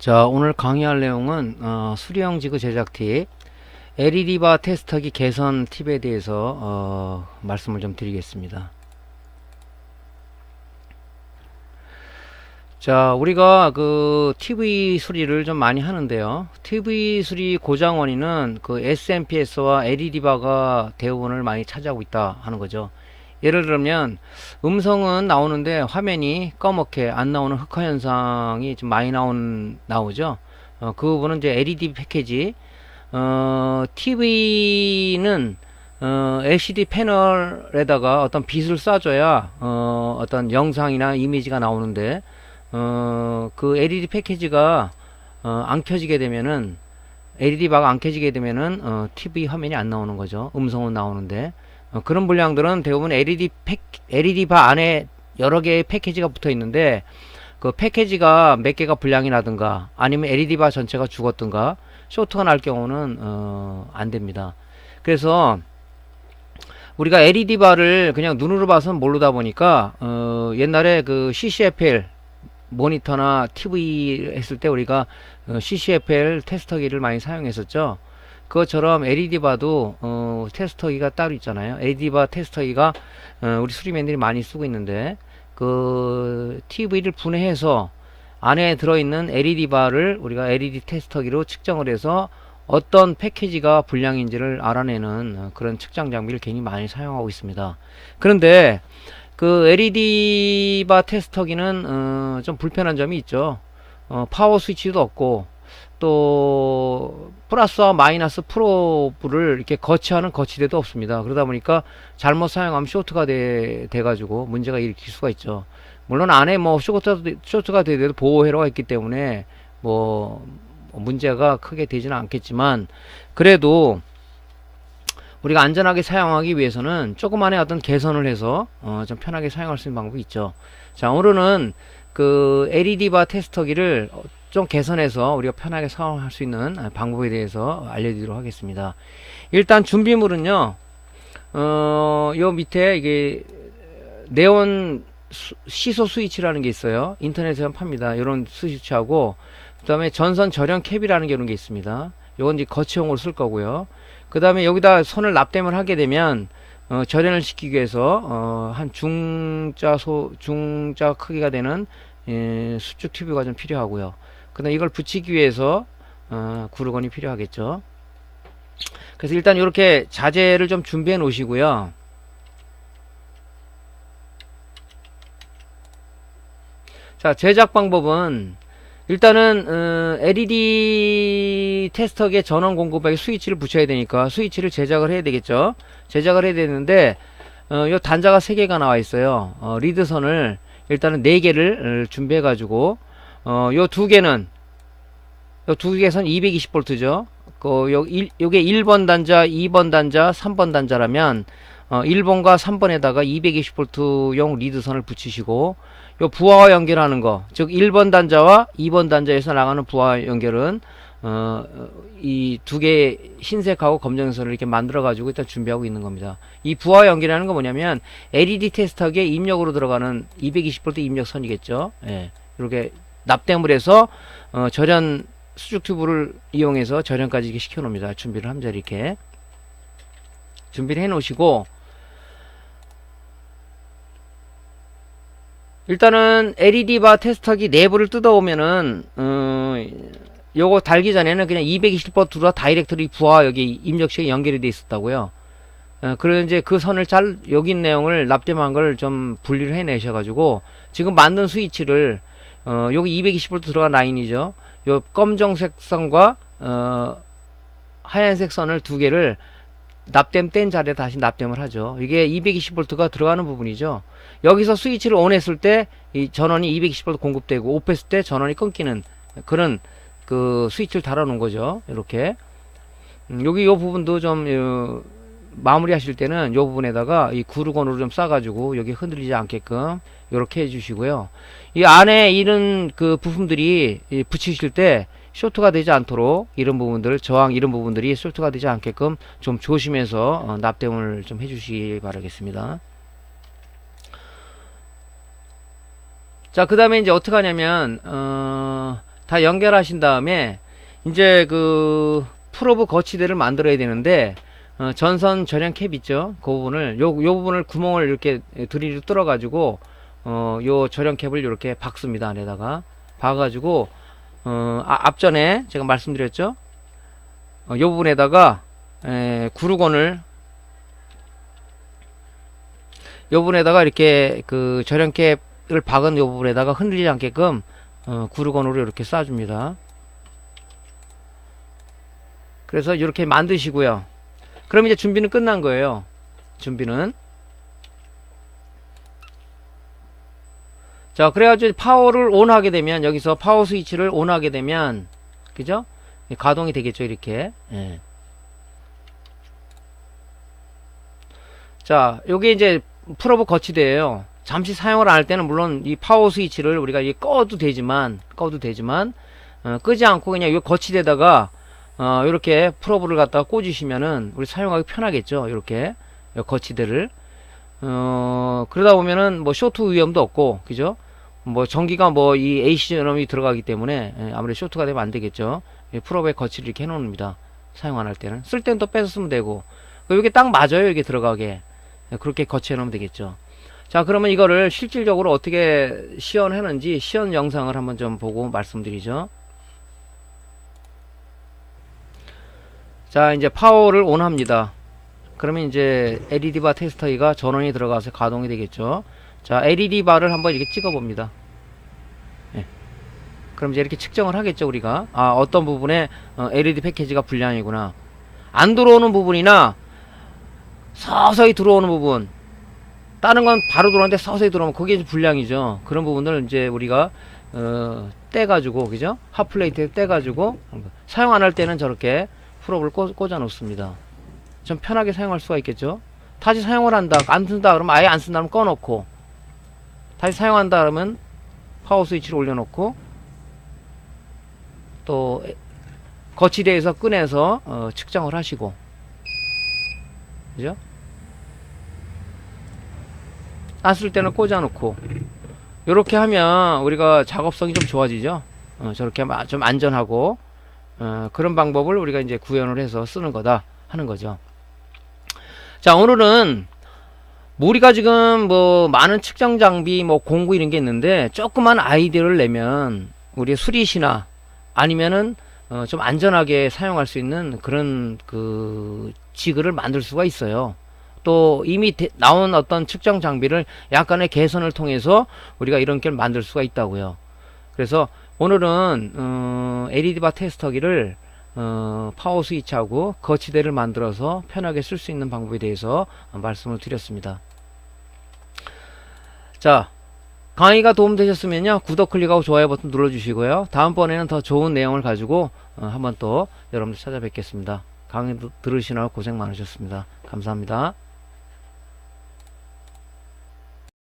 자 오늘 강의할 내용은 어, 수리형 지그 제작 팁 LED바 테스터기 개선 팁에 대해서 어, 말씀을 좀 드리겠습니다. 자 우리가 그 TV 수리를 좀 많이 하는데요. TV 수리 고장 원인은 그 SMPS와 LED바가 대부분을 많이 차지하고 있다 하는 거죠 예를 들면 음성은 나오는데 화면이 검게 안 나오는 흑화 현상이 좀 많이 나온 나오죠. 어, 그 부분은 이제 LED 패키지. 어, TV는 어, LCD 패널에다가 어떤 빛을 쏴줘야 어, 어떤 영상이나 이미지가 나오는데 어, 그 LED 패키지가 어, 안 켜지게 되면은 LED 바가 안 켜지게 되면은 어, TV 화면이 안 나오는 거죠. 음성은 나오는데 어, 그런 불량들은 대부분 LED 팩, LED 바 안에 여러 개의 패키지가 붙어 있는데 그 패키지가 몇 개가 불량이 나든가 아니면 LED 바 전체가 죽었든가 쇼트가 날 경우는 어, 안 됩니다. 그래서 우리가 LED 바를 그냥 눈으로 봐서는 모르다 보니까 어, 옛날에 그 CCFL 모니터나 TV 했을 때 우리가 어, CCFL 테스터기를 많이 사용했었죠. 그것처럼 LED바도 어, 테스터기가 따로 있잖아요. LED바 테스터기가 어, 우리 수리맨들이 많이 쓰고 있는데 그 TV를 분해해서 안에 들어있는 LED바를 우리가 LED 테스터기로 측정을 해서 어떤 패키지가 불량인지를 알아내는 어, 그런 측정 장비를 괜히 많이 사용하고 있습니다. 그런데 그 LED바 테스터기는 어, 좀 불편한 점이 있죠. 어, 파워 스위치도 없고 또 플러스와 마이너스 프로브를 이렇게 거치하는 거치대도 없습니다. 그러다 보니까 잘못 사용하면 쇼트가 돼, 돼가지고 문제가 일으킬 수가 있죠. 물론 안에 뭐 쇼트, 쇼트가 되더라도 보호회로가 있기 때문에 뭐 문제가 크게 되지는 않겠지만 그래도 우리가 안전하게 사용하기 위해서는 조그만의 어떤 개선을 해서 어, 좀 편하게 사용할 수 있는 방법이 있죠. 자 오늘은 그 LED바 테스터기를 좀 개선해서 우리가 편하게 사용할 수 있는 방법에 대해서 알려드리도록 하겠습니다. 일단 준비물은요, 어, 요 밑에 이게 네온 수, 시소 스위치라는 게 있어요. 인터넷에 팝니다. 이런 스위치하고, 그 다음에 전선 절연 캡이라는 게 이런 게 있습니다. 요건 이제 거치용으로 쓸 거고요. 그 다음에 여기다 선을 납땜을 하게 되면, 어, 절연을 시키기 위해서, 어, 한 중자 소, 중자 크기가 되는, 예, 수축 튜브가 좀 필요하고요. 근데 이걸 붙이기 위해서 어, 구르건이 필요하겠죠. 그래서 일단 이렇게 자재를 좀 준비해 놓으시고요. 자 제작 방법은 일단은 어, LED 테스터기에 전원 공급하기 스위치를 붙여야 되니까 스위치를 제작을 해야 되겠죠. 제작을 해야 되는데 어, 요 단자가 3개가 나와 있어요. 어, 리드선을 일단은 4개를 어, 준비해 가지고 어, 요 두 개는 요 두 개선 220V죠. 그 요, 일, 요게 1번 단자, 2번 단자, 3번 단자라면 어, 1번과 3번에다가 220V용 리드선을 붙이시고 요 부하와 연결하는 거, 즉 1번 단자와 2번 단자에서 나가는 부하 연결은 어, 이 두개 흰색하고 검정선을 이렇게 만들어 가지고 일단 준비하고 있는 겁니다. 이 부하 연결하는 건 뭐냐면 LED 테스터기에 입력으로 들어가는 220V 입력선이겠죠. 예. 이렇게 납땜을 해서 어, 절연 수축 튜브를 이용해서 절연까지 시켜 놓습니다. 준비를 함자 이렇게 준비를 해 놓으시고 일단은 LED 바 테스터기 내부를 뜯어오면은 어, 요거 달기 전에는 그냥 220V 들어와 다이렉트리 부하 여기 입력식에 연결이 돼 있었다고요. 어, 그래서 이제 그 선을 잘 여기 내용을 납땜한 걸 좀 분리를 해내셔 가지고 지금 만든 스위치를 어, 여기 220V 들어간 라인이죠. 요 검정색 선과 어, 하얀색 선을 두 개를 납땜 뗀 자리에 다시 납땜을 하죠. 이게 220V가 들어가는 부분이죠. 여기서 스위치를 ON 했을 때 이 전원이 220V 공급되고 오프 했을 때 전원이 끊기는 그런 그 스위치를 달아 놓은 거죠. 이렇게 음, 여기 요 부분도 좀 어, 마무리 하실 때는 요 부분에다가 이 구르건으로 좀 싸가지고 여기 흔들리지 않게끔 이렇게 해주시고요. 이 안에 이런 그 부품들이 붙이실 때 쇼트가 되지 않도록 이런 부분들 저항 이런 부분들이 쇼트가 되지 않게끔 좀 조심해서 어, 납땜을 좀 해주시기 바라겠습니다. 자, 그 다음에 이제 어떻게 하냐면, 어, 다 연결하신 다음에 이제 그 프로브 거치대를 만들어야 되는데 어, 전선 절연 캡 있죠 그 부분을 요, 요 부분을 구멍을 이렇게 드릴을 뚫어 가지고 어, 요 절연 캡을 이렇게 박습니다 안에다가 박아가지고 어, 아, 앞전에 제가 말씀드렸죠 어, 요 부분에다가 에, 구르건을 요 부분에다가 이렇게 그 절연 캡을 박은 요 부분에다가 흔들리지 않게끔 어, 구르건으로 이렇게 쏴줍니다. 그래서 이렇게 만드시고요. 그럼 이제 준비는 끝난 거예요. 준비는. 자, 그래가지고 파워를 온 하게 되면, 여기서 파워 스위치를 온 하게 되면, 그죠? 가동이 되겠죠, 이렇게. 예. 자, 요게 이제 풀어브 거치대예요. 잠시 사용을 안 할 때는 물론 이 파워 스위치를 우리가 이 꺼도 되지만 꺼도 되지만 어, 끄지 않고 그냥 이 거치대다가 어, 이렇게 풀어브를 갖다가 꽂으시면은 우리 사용하기 편하겠죠. 이렇게 요 거치대를 어, 그러다 보면은 뭐 쇼트 위험도 없고 그죠? 뭐 전기가 뭐 이 AC 전원이 들어가기 때문에 예, 아무래도 쇼트가 되면 안 되겠죠. 이 풀업에 거치를 이렇게 해놓습니다. 사용 안 할 때는 쓸 때는 또 빼서 쓰면 되고 이게 딱 맞아요. 이게 들어가게 예, 그렇게 거치해 놓으면 되겠죠. 자 그러면 이거를 실질적으로 어떻게 시연하는지 시연 영상을 한번 좀 보고 말씀드리죠. 자 이제 파워를 온 합니다. 그러면 이제 LED 바 테스터기가 전원이 들어가서 가동이 되겠죠. 자 LED 바를 한번 이렇게 찍어 봅니다. 예. 그럼 이제 이렇게 측정을 하겠죠 우리가. 아 어떤 부분에 어, LED 패키지가 불량이구나. 안 들어오는 부분이나 서서히 들어오는 부분. 다른 건 바로 들어오는데 서서히 들어오면 그게 이제 불량이죠. 그런 부분을 이제 우리가 어, 떼가지고 그죠? 핫플레이트에 떼가지고 사용 안 할 때는 저렇게 꽂, 꽂아 놓습니다. 좀 편하게 사용할 수가 있겠죠? 다시 사용을 한다 안 쓴다 그러면 아예 안 쓴다 면 꺼놓고 다시 사용한다 그러면 파워 스위치를 올려놓고 또 거치대에서 꺼내서 어, 측정을 하시고 그죠? 놨을 때는 꽂아놓고 이렇게 하면 우리가 작업성이 좀 좋아지죠. 어, 저렇게 마- 좀 안전하고 어, 그런 방법을 우리가 이제 구현을 해서 쓰는 거다 하는 거죠. 자 오늘은 우리가 지금 뭐 많은 측정 장비 뭐 공구 이런 게 있는데 조그만 아이디어를 내면 우리 수리시나 아니면은 어, 좀 안전하게 사용할 수 있는 그런 그 지그를 만들 수가 있어요. 또 이미 대- 나온 어떤 측정 장비를 약간의 개선을 통해서 우리가 이런 걸 만들 수가 있다고요. 그래서 오늘은 어, LED 바 테스터기를 어, 파워 스위치하고 거치대를 만들어서 편하게 쓸 수 있는 방법에 대해서 어, 말씀을 드렸습니다. 자, 강의가 도움되셨으면요 구독 클릭하고 좋아요 버튼 눌러주시고요. 다음번에는 더 좋은 내용을 가지고 어, 한번 또 여러분들 찾아뵙겠습니다. 강의 들- 들으시느라 고생 많으셨습니다. 감사합니다